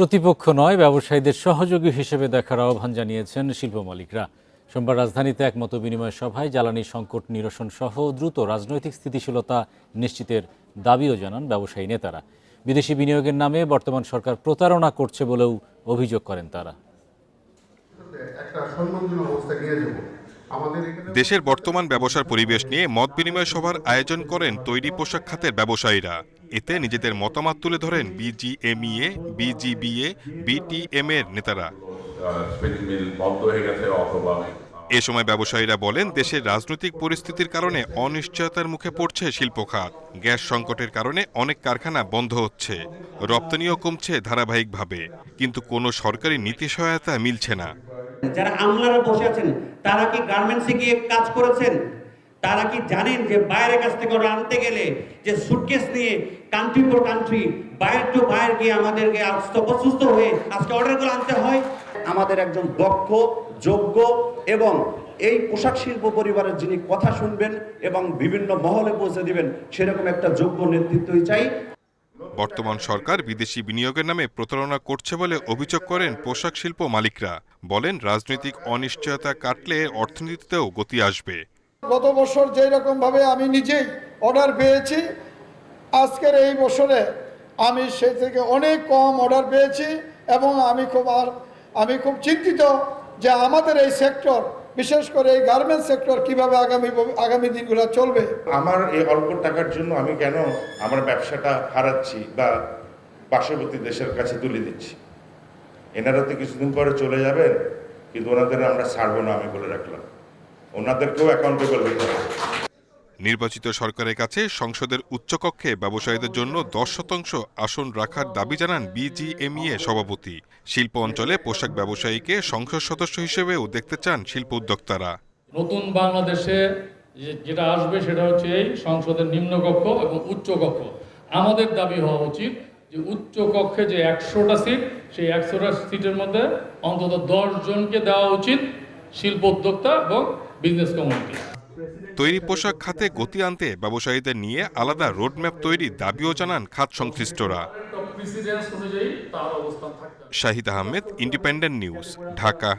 প্রতিপক্ষ নয় ব্যবসায়ীদের সহযোগী হিসেবে দেখার আহ্বান জানিয়েছেন শিল্প মালিকরা। সোমবার রাজধানীতে এক মত বিনিময় সভায় জ্বালানি সংকট নিরসন সহ দ্রুত রাজনৈতিক স্থিতিশীলতা নিশ্চিতের দাবিও জানান ব্যবসায়ী নেতারা। বিদেশি বিনিয়োগের নামে বর্তমান সরকার প্রতারণা করছে বলেও অভিযোগ করেন তারা। একটা সম্মানজনক অবস্থা নিয়ে যাব। আমাদের এখানে দেশের বর্তমান ব্যবসার পরিবেশ নিয়ে মত বিনিময় সভার আয়োজন করেন তৈরি পোশাক খাতের ব্যবসায়ীরা। এতে নিজেদের মতামত তুলে ধরেন বিজিএমইএ, বিজিবিএ বিটিএম এর নেতারা। এ সময় ব্যবসায়ীরা বলেন, দেশের রাজনৈতিক পরিস্থিতির কারণে অনিশ্চয়তার মুখে পড়ছে শিল্প খাত। গ্যাস সংকটের কারণে অনেক কারখানা বন্ধ হচ্ছে। রপ্তানিও কমছে ধারাবাহিকভাবে। কিন্তু কোনো সরকারি নীতি সহায়তা মিলছে না। যারা আমলারা বসে আছেন, তারা কি গার্মেন্টসে গিয়ে কাজ করেছেন? তারা কি জানেন যে বাইরের কাছ থেকে order আনতে গেলে যে সুটকেস নিয়ে কান্ট্রি ফর কান্ট্রি বাইরে টু বাইরে গিয়ে আমাদেরকে অসুস্থ হয়ে আজকে অর্ডারগুলো আনতে হয়? আমাদের একজন দক্ষ যোগ্য এবং এই পোশাক শিল্প পরিবারের যিনি কথা শুনবেন এবং বিভিন্ন মহলে পৌঁছে দিবেন সেরকম একটা যোগ্য নেতৃত্বই চাই। বর্তমান সরকার বিদেশি বিনিয়োগের নামে প্রতারণা করছে বলে অভিযোগ করেন পোশাক শিল্প মালিকরা। বলেন রাজনৈতিক অনিশ্চয়তা কাটলে অর্থনীতিতেও গতি আসবে। গত বছর যেই রকম ভাবে আমি নিজেই অর্ডার পেয়েছি, আজকের এই বছরে আমি সে থেকে অনেক কম অর্ডার পেয়েছি এবং আমি খুব আর, আমি খুব চিন্তিত যে আমাদের এই সেক্টর বিশেষ করে এই গার্মেন্টস সেক্টর কীভাবে আগামী আগামী দিনগুলো চলবে। আমার এই অল্প টাকার জন্য আমি কেন আমার ব্যবসাটা হারাচ্ছি বা পার্শ্ববর্তী দেশের কাছে তুলে দিচ্ছি? এনারা তো কিছুদিন পরে চলে যাবেন, কিন্তু ওনাদের আমরা ছাড়বো না আমি বলে রাখলাম। ওনাদেরকেও অ্যাকাউন্টেবল হতে হবে। নির্বাচিত সরকারের কাছে সংসদের উচ্চকক্ষে ব্যবসায়ীদের জন্য দশ শতাংশ আসন রাখার দাবি জানান বিজিএমইএ সভাপতি। শিল্প অঞ্চলে পোশাক ব্যবসায়ীকে সংসদ সদস্য হিসেবেও দেখতে চান শিল্প উদ্যোক্তারা। নতুন বাংলাদেশে যেটা আসবে সেটা হচ্ছে এই সংসদের নিম্নকক্ষ এবং উচ্চকক্ষ। আমাদের দাবি হওয়া উচিত যে উচ্চ কক্ষে যে একশোটা সিট সেই একশোটা সিটের মধ্যে অন্তত দশ জনকে দেওয়া উচিত শিল্প উদ্যোক্তা এবং বিজনেস কমিউনিটি তৈরি পোশাক খাতে গতি আনতে ব্যবসায়ীদের নিয়ে আলাদা রোডম্যাপ তৈরির দাবিও জানান খাত সংশ্লিষ্টরা। Shahid Ahmed Independent News Dhaka.